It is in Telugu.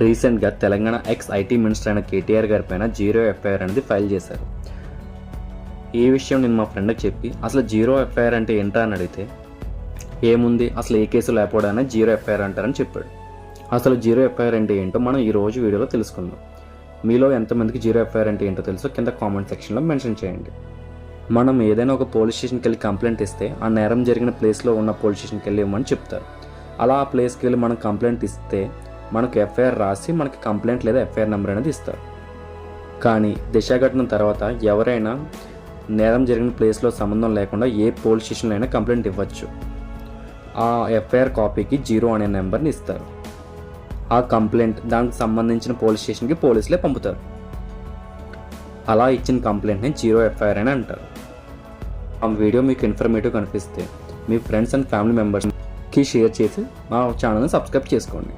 రీసెంట్గా తెలంగాణ ఎక్స్ ఐటీ మినిస్టర్ అయిన కేటీఆర్ గారి పైన జీరో ఎఫ్ఐఆర్ అనేది ఫైల్ చేశారు. ఈ విషయం నేను మా ఫ్రెండ్కి చెప్పి అసలు జీరో ఎఫ్ఐఆర్ అంటే ఏంటా అని అడిగితే ఏముంది? అసలు ఏ కేసు లేకపోవడానే జీరో ఎఫ్ఐఆర్ అంటారని చెప్పాడు. అసలు జీరో ఎఫ్ఐఆర్ అంటే ఏంటో మనం ఈ రోజు వీడియోలో తెలుసుకుందాం. మీలో ఎంతమందికి జీరో ఎఫ్ఐఆర్ అంటే ఏంటో తెలుసో కింద కామెంట్ సెక్షన్లో మెన్షన్ చేయండి. మనం ఏదైనా ఒక పోలీస్ స్టేషన్కి వెళ్ళి కంప్లైంట్ ఇస్తే ఆ నేరం జరిగిన ప్లేస్లో ఉన్న పోలీస్ స్టేషన్కి వెళ్ళి ఇవ్వమని చెప్తారు. అలా ఆ ప్లేస్కి వెళ్ళి మనం కంప్లైంట్ ఇస్తే మనకు ఎఫ్ఐఆర్ రాసి మనకి కంప్లైంట్ లేదా ఎఫ్ఐఆర్ నెంబర్ అనేది ఇస్తారు. కానీ దిశ ఘటన తర్వాత ఎవరైనా నేరం జరిగిన ప్లేస్లో సంబంధం లేకుండా ఏ పోలీస్ స్టేషన్లో అయినా కంప్లైంట్ ఇవ్వచ్చు. ఆ ఎఫ్ఐఆర్ కాపీకి జీరో అనే నెంబర్ని ఇస్తారు. ఆ కంప్లైంట్ దానికి సంబంధించిన పోలీస్ స్టేషన్కి పోలీసులే పంపుతారు. అలా ఇచ్చిన కంప్లైంట్ని జీరో ఎఫ్ఐఆర్ అని అంటారు. ఆ వీడియో మీకు ఇన్ఫర్మేటివ్ కనిపిస్తే మీ ఫ్రెండ్స్ అండ్ ఫ్యామిలీ మెంబర్స్కి షేర్ చేసి మా ఛానల్ని సబ్స్క్రైబ్ చేసుకోండి.